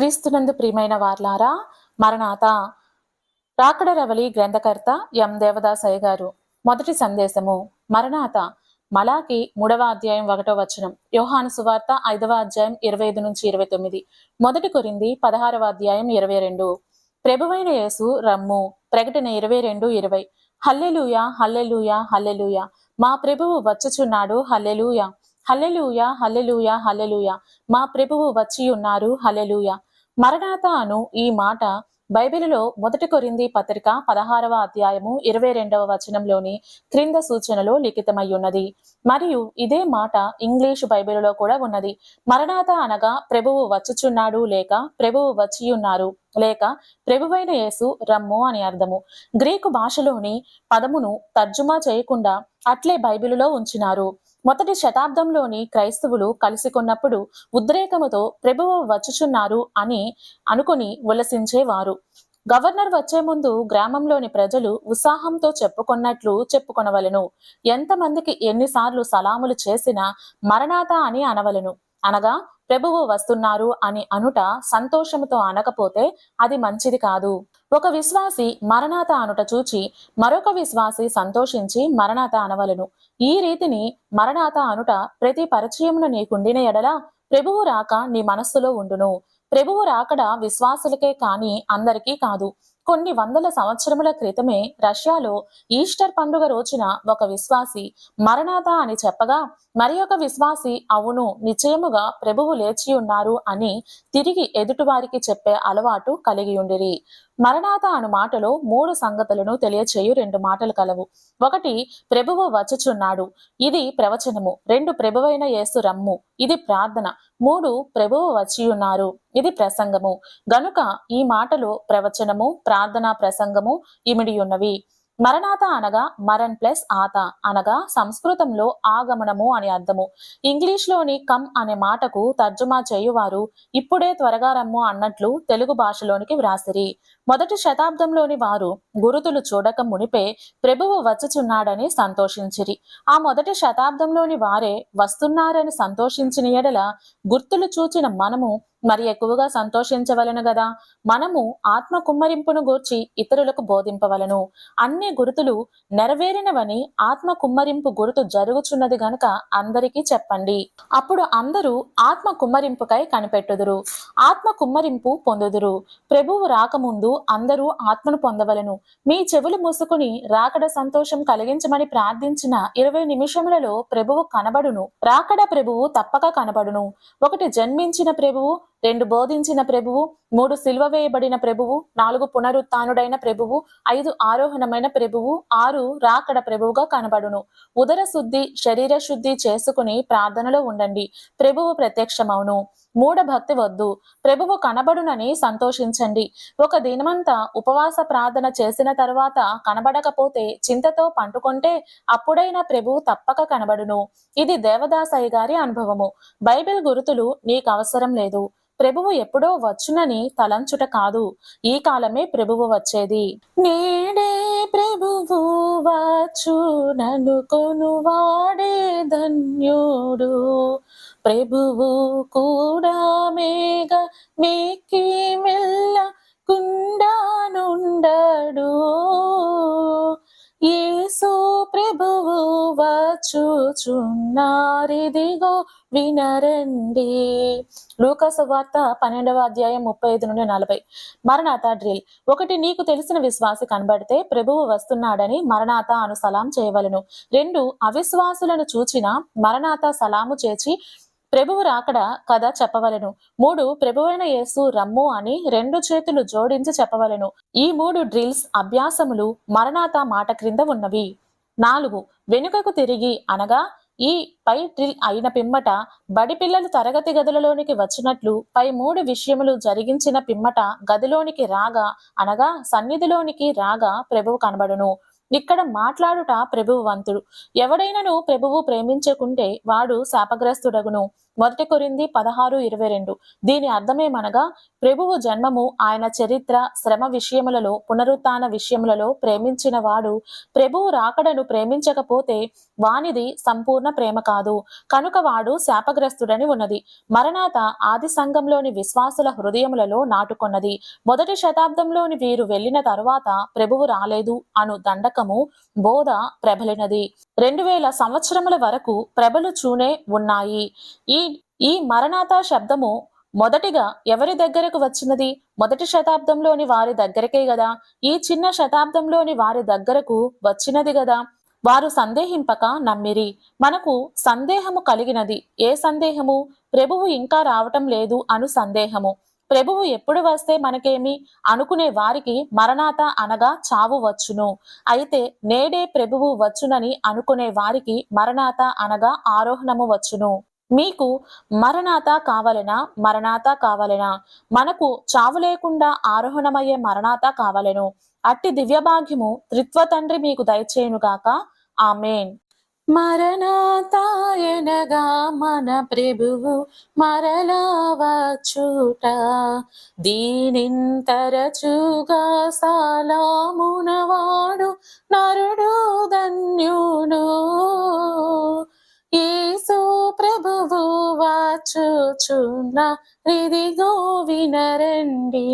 క్రీస్తునందు ప్రియమైన వార్లారా మరణాత రాకడ రవలి గ్రంథకర్త ఎం. దేవదాసయ్య గారు. మొదటి సందేశము మరణాత మలాకి మూడవ అధ్యాయం ఒకటో వచనం. యోహాను సువార్త ఐదవ అధ్యాయం ఇరవై ఐదు నుంచి ఇరవై తొమ్మిది. మొదటి కొరింది పదహారవ అధ్యాయం ఇరవై రెండు. ప్రభువైన యేసు రమ్ము ప్రకటన ఇరవై రెండు ఇరవై. హల్లెలూయ హల్లెలూయ హల్లెలూయ. మా ప్రభువు వచ్చుచున్నాడు హల్లెలూయ. హల్లెలూయ హల్లెలూయ హల్లెలూయ. మా ప్రభువు వచ్చి ఉన్నారు హల్లెలూయ. మరణాత అను ఈ మాట బైబిలులో మొదటి కొరింది పత్రిక పదహారవ అధ్యాయము ఇరవై రెండవ వచనంలోని క్రింద సూచనలో లిఖితమై ఉన్నది. మరియు ఇదే మాట ఇంగ్లీషు బైబిలులో కూడా ఉన్నది. మరణాత అనగా ప్రభువు వచ్చుచున్నాడు లేక ప్రభువు వచ్చి ఉన్నారు లేక ప్రభువైన యేసు రమ్ము అని అర్థము. గ్రీకు భాషలోని పదమును తర్జుమా చేయకుండా అట్లే బైబిలులో ఉంచినారు. మొదటి శతాబ్దంలోని క్రైస్తవులు కలిసికొన్నప్పుడు ఉద్రేకముతో ప్రభువు వచ్చుచున్నారు అని అనుకుని ఉల్లసించేవారు గవర్నర్ వచ్చే ముందు గ్రామంలోని ప్రజలు ఉత్సాహంతో చెప్పుకొన్నట్లు చెప్పుకొనవలెను. ఎంతమందికి ఎన్నిసార్లు సలాములు చేసినా మరణాత అని అనవలెను. అనగా ప్రభువు వస్తున్నారు అని అనుట సంతోషముతో అనకపోతే అది మంచిది కాదు. ఒక విశ్వాసి మరణాత అనుట చూచి మరొక విశ్వాసి సంతోషించి మరణాత అనవలను. ఈ రీతిని మరణాత అనుట ప్రతి పరిచయమును నీకుండిన ఎడల ప్రభువు రాక నీ మనస్సులో ఉండును. ప్రభువు రాకడ విశ్వాసులకే కాని అందరికీ కాదు. కొన్ని వందల సంవత్సరముల క్రితమే రష్యాలో ఈస్టర్ పండుగ రోజున ఒక విశ్వాసి మరణాత అని చెప్పగా మరి ఒక విశ్వాసి అవును నిశ్చయముగా ప్రభువు లేచి ఉన్నారు అని తిరిగి ఎదుటివారికి చెప్పే అలవాటు కలిగి ఉండిరి మరణాత అను మాటలో మూడు సంగతులను తెలియచేయు రెండు మాటలు కలవు. ఒకటి ప్రభువు వచ్చుచున్నాడు. ఇది ప్రవచనము. రెండు ప్రభువైన యేసు రమ్ము. ఇది ప్రార్థన. మూడు ప్రభువు వచ్చియున్నారు. ఇది ప్రసంగము. గనుక ఈ మాటలు ప్రవచనము ప్రార్థన ప్రసంగము ఇమిడియున్నవి. మరణాత అనగా మరణ్ ప్లస్ ఆత అనగా సంస్కృతంలో ఆగమనము అని అర్థము. ఇంగ్లీష్లోని కమ్ అనే మాటకు తర్జుమా చేయువారు ఇప్పుడే త్వరగా రమ్ము అన్నట్లు తెలుగు భాషలోనికి వ్రాసిరి. మొదటి శతాబ్దంలోని వారు గురుతులు చూడక మునిపే ప్రభువు వచ్చుచున్నాడని సంతోషించిరి. ఆ మొదటి శతాబ్దంలోని వారే వస్తున్నారని సంతోషించిన ఎడల గుర్తులు చూచిన మనము మరి ఎక్కువగా సంతోషించవలను గదా? మనము ఆత్మ కుమ్మరింపును గూర్చి ఇతరులకు బోధింపవలను. అన్ని గురుతులు నెరవేరినవని ఆత్మ కుమ్మరింపు గురుతు జరుగుచున్నది గనుక అందరికీ చెప్పండి. అప్పుడు అందరూ ఆత్మ కుమ్మరింపుకై కనిపెట్టుదురు. ఆత్మ కుమ్మరింపు పొందుదురు. ప్రభువు రాకముందు అందరూ ఆత్మను పొందవలను. మీ చెవులు మూసుకుని రాకడ సంతోషం కలిగించమని ప్రార్థించిన ఇరవై నిమిషములలో ప్రభువు కనబడును. రాకడ ప్రభువు తప్పక కనబడును. ఒకటి జన్మించిన ప్రభువు రెండు బోధించిన ప్రభువు మూడు సిల్వ వేయబడిన ప్రభువు నాలుగు పునరుత్డైన ప్రభువు ఐదు ఆరోహణమైన ప్రభువు ఆరు రాకడ ప్రభువుగా కనబడును. ఉదర శుద్ధి శరీర శుద్ధి చేసుకుని ప్రార్థనలో ఉండండి. ప్రభువు ప్రత్యక్షమవును మూఢ భక్తి వద్దు. ప్రభువు కనబడునని సంతోషించండి. ఒక దినమంతా ఉపవాస ప్రార్థన చేసిన తర్వాత కనబడకపోతే చింతతో పంటుకుంటే అప్పుడైనా ప్రభువు తప్పక కనబడును. ఇది దేవదాసయ్య గారి అనుభవము. బైబిల్ గురుతులు నీకు అవసరం లేదు. ప్రభువు ఎప్పుడో వచ్చునని తలంచుట కాదు. ఈ కాలమే ప్రభువు వచ్చేది. నేడే ప్రభువు వచ్చునను కొనువాడే ధన్యుడు. ప్రభువు కూడా మేఘ మేకి మెల్ల కుండానుండడు యేసు ప్రభువు వచ్చుచున్నారిదిగో వినరండి. లూకాసు వార్త పన్నెండవ అధ్యాయం ముప్పై ఐదు నుండి నలభై. మరణాత డ్రిల్ ఒకటి నీకు తెలిసిన విశ్వాసి కనబడితే ప్రభువు వస్తున్నాడని మరణాత అను సలాం చేయవలను. రెండు అవిశ్వాసులను చూచిన మరణాత సలాము చేచి ప్రభువు రాకడ కథ చెప్పవలెను. మూడు ప్రభువైన యేసు రమ్ము అని రెండు చేతులు జోడించి చెప్పవలెను. ఈ మూడు డ్రిల్స్ అభ్యాసములు మరణాత మాట క్రింద ఉన్నవి. నాలుగు వెనుకకు తిరిగి అనగా ఈ పై డ్రిల్ అయిన పిమ్మట బడి పిల్లలు తరగతి గదులలోనికి వచ్చినట్లు పై మూడు విషయములు జరిగించిన పిమ్మట గదిలోనికి రాగా అనగా సన్నిధిలోనికి రాగా ప్రభువు కనబడును. ఇక్కడ మాట్లాడుట ప్రభువు వంతుడు. ఎవడైనను ప్రభువు ప్రేమించకుంటే వాడు శాపగ్రస్తుడగును. మొదటి కొరింది పదహారు ఇరవై రెండు. దీని అర్థమేమనగా ప్రభువు జన్మము ఆయన చరిత్ర శ్రమ విషయములలో పునరుత్న విషయములలో ప్రేమించిన వాడు ప్రభువు రాకడను ప్రేమించకపోతే వానిది సంపూర్ణ ప్రేమ కాదు. కనుక వాడు శాపగ్రస్తుడని ఉన్నది. మరణాత ఆది సంఘంలోని విశ్వాసుల హృదయములలో నాటుకొన్నది. మొదటి శతాబ్దంలోని వీరు వెళ్ళిన తరువాత ప్రభువు రాలేదు అను దండకము బోధ ప్రబలినది. రెండు వేల సంవత్సరముల వరకు ప్రభలు చూనే ఉన్నాయి. ఈ ఈ మరణాత శబ్దము మొదటిగా ఎవరి దగ్గరకు వచ్చినది? మొదటి శతాబ్దంలోని వారి దగ్గరకే గదా? ఈ చిన్న శతాబ్దంలోని వారి దగ్గరకు వచ్చినది గదా? వారు సందేహింపక నమ్మిరి. మనకు సందేహము కలిగినది. ఏ సందేహము? ప్రభువు ఇంకా రావటం లేదు అను సందేహము. ప్రభువు ఎప్పుడు వస్తే మనకేమి? అనుకునే వారికి మరణాత అనగా చావు వచ్చును. అయితే నేడే ప్రభువు వచ్చునని అనుకునే వారికి మరణాత అనగా ఆరోహణము వచ్చును. మీకు మరణాత కావలనా? మరణాత కావలనా? మనకు చావు లేకుండా ఆరోహణమయ్యే మరణాత కావలెను. అట్టి దివ్య భాగ్యము త్రిత్వ తండ్రి మీకు దయచేయునుగాక ఆమెన్. మరణాతాయనగా మన ప్రభువు మరలా వచ్చుట దీనింతరచుగా సాలామునవాడు నరుడు వాచుచున్న ఇదిగో వినరండి.